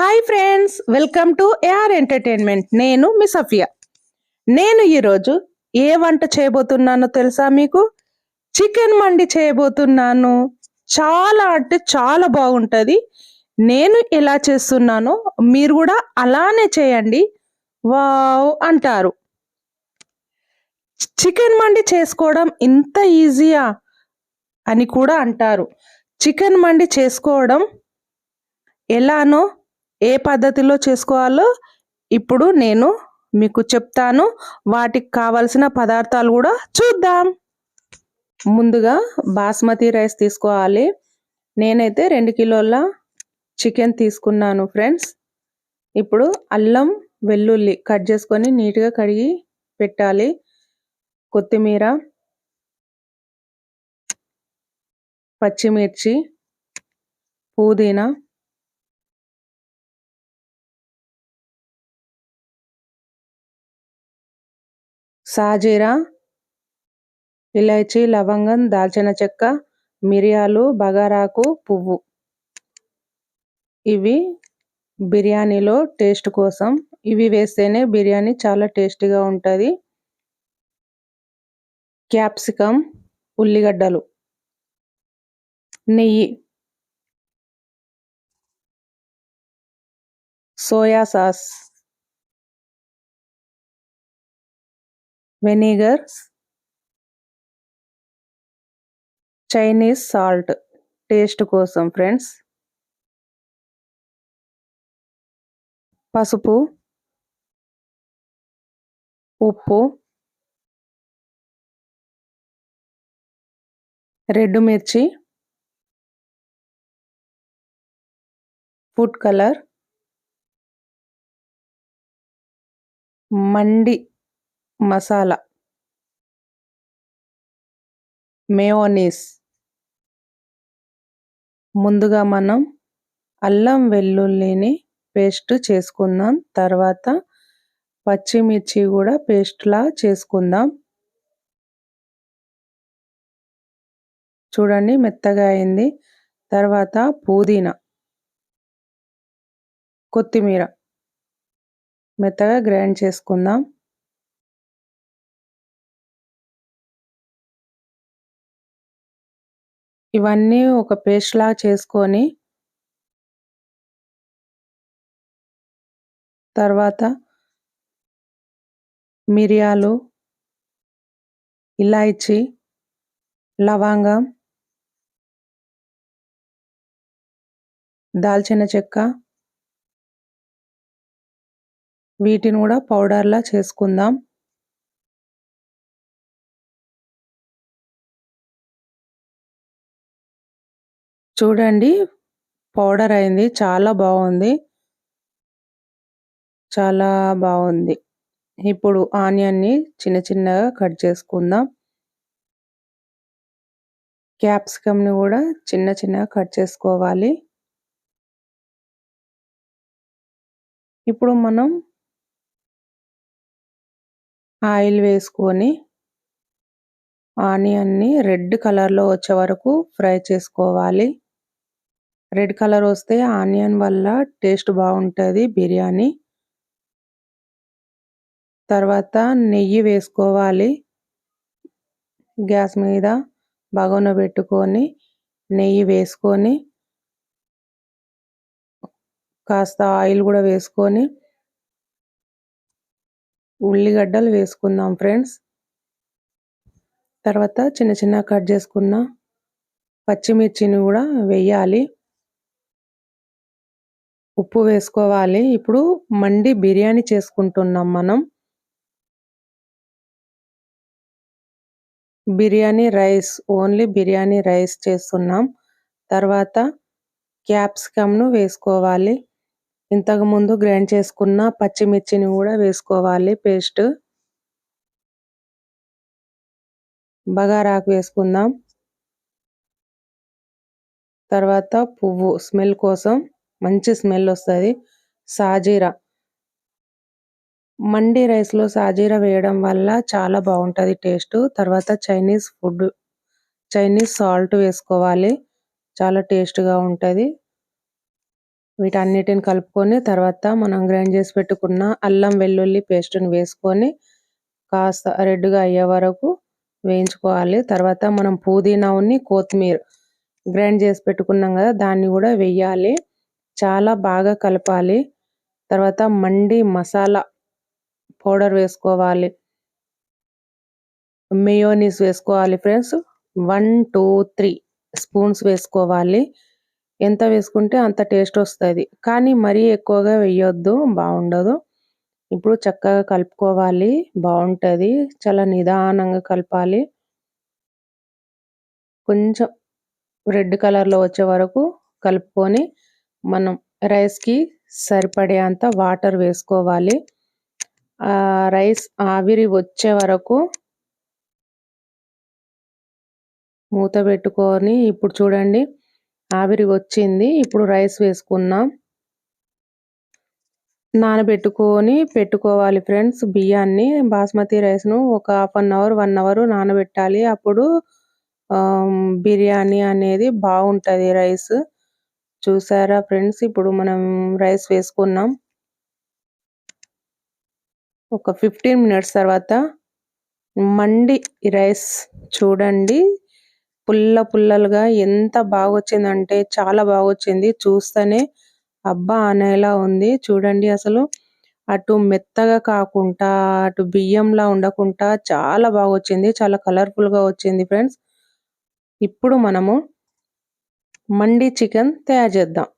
Hi friends welcome to AR entertainment నేను మీ సఫియా. నేను ఈరోజు ఏ వంట చేయబోతున్నానో తెలుసా మీకు? చికెన్ మండి చేయబోతున్నాను. చాలా అంటే చాలా బాగుంటుంది. నేను ఎలా చేస్తున్నానో మీరు కూడా అలానే చేయండి. వావ్ అంటారు. చికెన్ మండి చేసుకోవడం ఇంత ఈజీయా అని కూడా అంటారు. చికెన్ మండి చేసుకోవడం ఎలానో ఏ పద్ధతిలో చేసుకోవాలో ఇప్పుడు నేను మీకు చెప్తాను. వాటికి కావలసిన పదార్థాలు కూడా చూద్దాం. ముందుగా బాస్మతి రైస్ తీసుకోవాలి. నేనైతే రెండు కిలోల చికెన్ తీసుకున్నాను ఫ్రెండ్స్. ఇప్పుడు అల్లం వెల్లుల్లి కట్ చేసుకొని నీట్గా కడిగి పెట్టాలి. కొత్తిమీర పచ్చిమిర్చి పుదీనా సాజీరా ఇలైచి లవంగం దాల్చిన చెక్క మిరియాలు బగారాకు పువ్వు. ఇవి బిర్యానీలో టేస్ట్ కోసం. ఇవి వేస్తేనే బిర్యానీ చాలా టేస్టీగా ఉంటుంది. క్యాప్సికమ్ ఉల్లిగడ్డలు నెయ్యి soya sauce. Vinegar Chinese salt. Taste కోసం ఫ్రెండ్స్. పసుపు ఉప్పు రెడ్ మిర్చి ఫుడ్ కలర్ మండి. మసాలా మేయోనీస్. ముందుగా మనం అల్లం వెల్లుల్లిని పేస్ట్ చేసుకుందాం. తర్వాత పచ్చిమిర్చి కూడా పేస్ట్లా చేసుకుందాం. చూడండి మెత్తగా అయింది. తర్వాత పుదీనా కొత్తిమీర. మెత్తగా గ్రైండ్ చేసుకుందాం. ఇవన్నీ ఒక పేస్ట్ లా చేసుకొని తర్వాత మిరియాలు ఇలాయచి లవంగం దాల్చిన చెక్క వీటిని కూడా పౌడర్లా చేసుకుందాం. చూడండి పౌడర్ అయింది. చాలా బాగుంది. చాలా బాగుంది. ఇప్పుడు ఆనియన్ని చిన్న చిన్నగా కట్ చేసుకుందాం. క్యాప్సికమ్ని కూడా చిన్న చిన్నగా కట్ చేసుకోవాలి. ఇప్పుడు మనం ఆయిల్ వేసుకొని ఆనియన్ని రెడ్ కలర్లో వచ్చే వరకు ఫ్రై చేసుకోవాలి. రెడ్ కలర్ వస్తే ఆనియన్ వల్ల టేస్ట్ బాగుంటుంది బిర్యానీ. తర్వాత నెయ్యి వేసుకోవాలి. గ్యాస్ మీద బగోన పెట్టుకొని నెయ్యి వేసుకొని కాస్త ఆయిల్ కూడా వేసుకొని ఉల్లిగడ్డలు వేసుకుందాం ఫ్రెండ్స్. తర్వాత చిన్న చిన్న కట్ చేసుకున్న పచ్చిమిర్చిని కూడా వేయాలి. ఉప్పు వేసుకోవాలి. ఇప్పుడు మండి బిర్యానీ చేసుకుంటున్నాం మనం. Biryani rice only biryani rice చేస్తున్నాం. తర్వాత క్యాప్సికమ్ను వేసుకోవాలి. ఇంతకుముందు గ్రైండ్ చేసుకున్న పచ్చిమిర్చిని కూడా వేసుకోవాలి. పేస్ట్. బగారాకు వేసుకుందాం. తర్వాత పువ్వు స్మెల్ కోసం మంచి స్మెల్ వస్తుంది. సాజీరా. మండి రైస్లో సాజీరా వేయడం వల్ల చాలా బాగుంటుంది టేస్ట్. తర్వాత చైనీస్ ఫుడ్ చైనీస్ సాల్ట్ వేసుకోవాలి. చాలా టేస్ట్గా ఉంటుంది. వీటన్నిటిని కలుపుకొని తర్వాత మనం గ్రైండ్ చేసి పెట్టుకున్న అల్లం వెల్లుల్లి పేస్ట్ని వేసుకొని కాస్త రెడ్గా అయ్యే వరకు వేయించుకోవాలి. తర్వాత మనం పుదీనా ఉన్ని కొత్తిమీర గ్రైండ్ చేసి పెట్టుకున్నాం కదా దాన్ని కూడా వెయ్యాలి చాలా బాగా కలపాలి. తర్వాత మండి మసాలా పౌడర్ వేసుకోవాలి. మేయోనీస్ వేసుకోవాలి friends. One two three spoons వేసుకోవాలి. ఎంత వేసుకుంటే అంత టేస్ట్ వస్తుంది. కానీ మరీ ఎక్కువగా వేయొద్దు బాగుండదు. ఇప్పుడు చక్కగా కలుపుకోవాలి. బాగుంటుంది. చాలా నిదానంగా కలపాలి. కొంచెం రెడ్ కలర్లో వచ్చే వరకు కలుపుకొని మనం రైస్కి సరిపడే అంత వాటర్ వేసుకోవాలి. రైస్ ఆవిరి వచ్చే వరకు మూత పెట్టుకొని ఇప్పుడు చూడండి ఆవిరి వచ్చింది. ఇప్పుడు రైస్ వేసుకున్నాం. నానబెట్టుకొని పెట్టుకోవాలి ఫ్రెండ్స్ బియ్యాన్ని. బాస్మతి రైస్ను ఒక half an hour one hour నానబెట్టాలి. అప్పుడు బిర్యానీ అనేది బాగుంటుంది రైస్. చూసారా ఫ్రెండ్స్? ఇప్పుడు మనం రైస్ వేసుకున్నాం. ఒక ఫిఫ్టీన్ మినిట్స్ తర్వాత మండి రైస్ చూడండి. పుల్ల పుల్లలుగా ఎంత బాగా వచ్చిందంటే చాలా బాగా వచ్చింది చూస్తేనే అబ్బా అనేలా ఉంది. చూడండి అసలు. అటు మెత్తగా కాకుండా అటు బియ్యంలా ఉండకుండా చాలా బాగా వచ్చింది చాలా కలర్ఫుల్గా వచ్చింది ఫ్రెండ్స్. ఇప్పుడు మనము మండి చికెన్ తయారు చేద్దాం.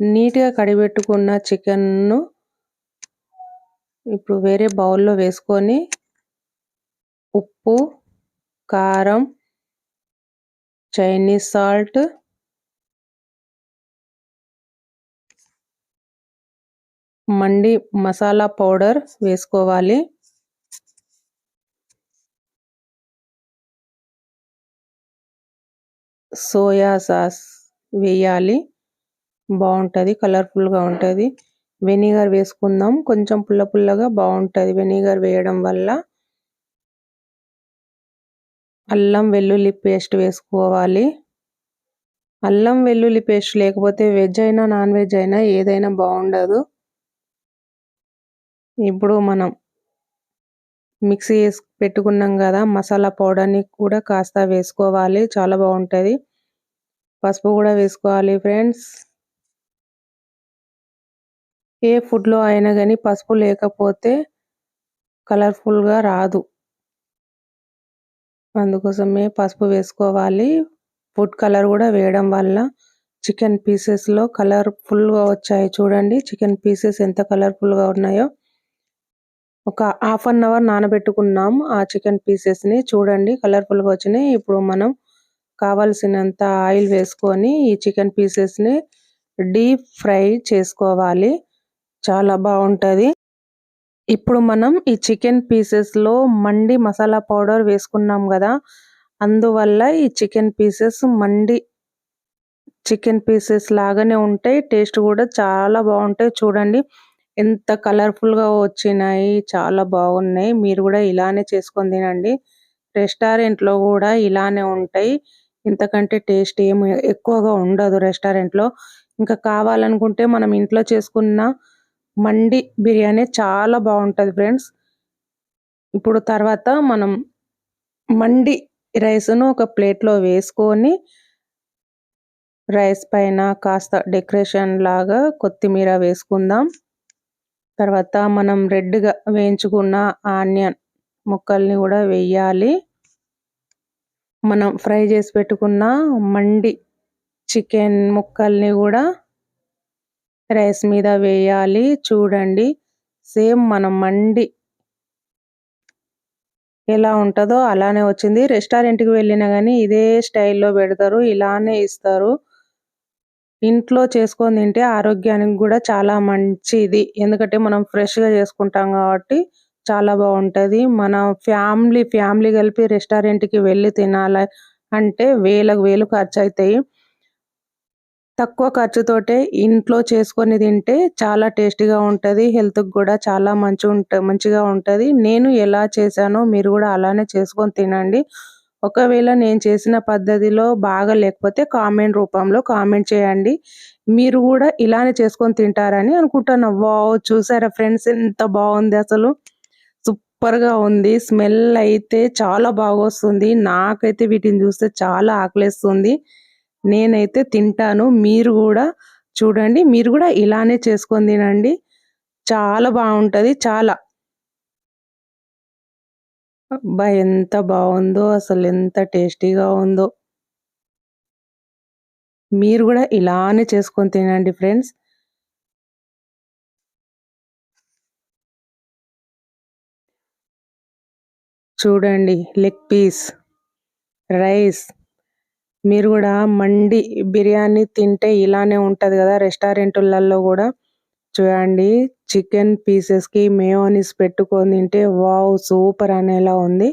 నీట్గా కడిపెట్టుకున్న చికెన్ను ఇప్పుడు వేరే బౌల్లో వేసుకొని ఉప్పు కారం చైనీస్ సాల్ట్ మండి మసాలా పౌడర్ వేసుకోవాలి. సోయా సాస్ వేయాలి. బాగుంటుంది కలర్ఫుల్గా ఉంటుంది. వెనిగర్ వేసుకుందాం. కొంచెం పుల్ల పుల్లగా బాగుంటుంది వెనిగర్ వేయడం వల్ల. అల్లం వెల్లుల్లి పేస్ట్ వేసుకోవాలి. అల్లం వెల్లుల్లి పేస్ట్ లేకపోతే వెజ్ అయినా నాన్ వెజ్ అయినా ఏదైనా బాగుండదు. ఇప్పుడు మనం మిక్సీ వేసి పెట్టుకున్నాం కదా మసాలా పౌడర్ని కూడా కాస్త వేసుకోవాలి. చాలా బాగుంటుంది. పసుపు కూడా వేసుకోవాలి ఫ్రెండ్స్. ఏ ఫుడ్లో అయినా కానీ పసుపు లేకపోతే కలర్ఫుల్గా రాదు. అందుకోసమే పసుపు వేసుకోవాలి. ఫుడ్ కలర్ కూడా వేయడం వల్ల చికెన్ పీసెస్లో కలర్ఫుల్గా వచ్చాయి చూడండి. చికెన్ పీసెస్ ఎంత కలర్ఫుల్గా ఉన్నాయో. ఒక హాఫ్ అన్ అవర్ నానబెట్టుకున్నాం ఆ చికెన్ పీసెస్ని. చూడండి కలర్ఫుల్గా వచ్చినాయి. ఇప్పుడు మనం కావలసినంత ఆయిల్ వేసుకొని ఈ చికెన్ పీసెస్ని డీప్ ఫ్రై చేసుకోవాలి. చాలా బాగుంటుంది. ఇప్పుడు మనం ఈ చికెన్ పీసెస్లో మండి మసాలా పౌడర్ వేసుకున్నాం కదా అందువల్ల ఈ చికెన్ పీసెస్ మండి చికెన్ పీసెస్ లాగానే ఉంటాయి. టేస్ట్ కూడా చాలా బాగుంటాయి. చూడండి ఎంత కలర్ఫుల్గా వచ్చినాయి చాలా బాగున్నాయి. మీరు కూడా ఇలానే చేసుకొని తినండి. రెస్టారెంట్లో కూడా ఇలానే ఉంటాయి. ఇంతకంటే టేస్ట్ ఏమి ఎక్కువగా ఉండదు రెస్టారెంట్లో. ఇంకా కావాలనుకుంటే మనం ఇంట్లో చేసుకున్న మండి బిర్యానీ చాలా బాగుంటుంది ఫ్రెండ్స్. ఇప్పుడు తర్వాత మనం మండి రైస్ను ఒక ప్లేట్లో వేసుకొని రైస్ పైన కాస్త డెకరేషన్ లాగా కొత్తిమీర వేసుకుందాం. తర్వాత మనం రెడ్గా వేయించుకున్న ఆనియన్ ముక్కల్ని కూడా వేయాలి. మనం ఫ్రై చేసి పెట్టుకున్న మండి చికెన్ ముక్కల్ని కూడా రైస్ మీద వేయాలి. చూడండి సేమ్ మనం మండి ఎలా ఉంటుందో అలానే వచ్చింది. రెస్టారెంట్కి వెళ్ళినా కానీ ఇదే స్టైల్లో పెడతారు ఇలానే ఇస్తారు. ఇంట్లో చేసుకొని తింటే ఆరోగ్యానికి కూడా చాలా మంచిది. ఎందుకంటే మనం ఫ్రెష్గా చేసుకుంటాం కాబట్టి చాలా బాగుంటుంది. మన ఫ్యామిలీ ఫ్యామిలీ కలిపి రెస్టారెంట్కి వెళ్ళి తినాలి అంటే వేలకు వేలు ఖర్చు అవుతాయి తక్కువ ఖర్చుతోటే ఇంట్లో చేసుకొని తింటే చాలా టేస్టీగా ఉంటుంది. హెల్త్కి కూడా చాలా మంచి ఉంట మంచిగా ఉంటుంది. నేను ఎలా చేశానో మీరు కూడా అలానే చేసుకొని తినండి. ఒకవేళ నేను చేసిన పద్ధతిలో బాగా లేకపోతే కామెంట్ రూపంలో కామెంట్ చేయండి. మీరు కూడా ఇలానే చేసుకొని తింటారని అనుకుంటాను వావ్ చూసారా ఫ్రెండ్స్? ఎంత బాగుంది అసలు. సూపర్గా ఉంది. స్మెల్ అయితే చాలా బాగా వస్తుంది. నాకైతే వీటిని చూస్తే చాలా ఆకలేస్తుంది. నేనైతే తింటాను. మీరు కూడా చూడండి. మీరు కూడా ఇలానే చేసుకొని తినండి. చాలా బాగుంటది. చాలా. అబ్బా ఎంత బాగుందో అసలు ఎంత టేస్టీగా ఉందో. మీరు కూడా ఇలానే చేసుకొని తినండి ఫ్రెండ్స్. చూడండి లెగ్ పీస్ రైస్. మీరు కూడా మండి బిర్యానీ తింటే ఇలానే ఉంటుంది కదా రెస్టారెంట్లలో కూడా. చూడండి చికెన్ పీసెస్కి మేయోనీస్ పెట్టుకొని తింటే వావ్ సూపర్ అనేలా ఉంది.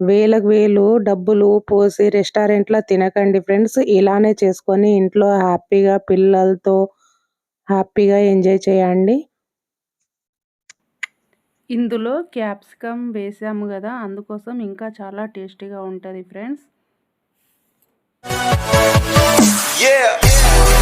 వేలకు వేలు డబ్బులు పోసి రెస్టారెంట్లో తినకండి ఫ్రెండ్స్. ఇలానే చేసుకొని ఇంట్లో హ్యాపీగా పిల్లలతో హ్యాపీగా ఎంజాయ్ చేయండి. ఇందులో క్యాప్సికమ్ వేసాము కదా అందుకోసం ఇంకా చాలా టేస్టీగా ఉంటుంది ఫ్రెండ్స్. Yeah.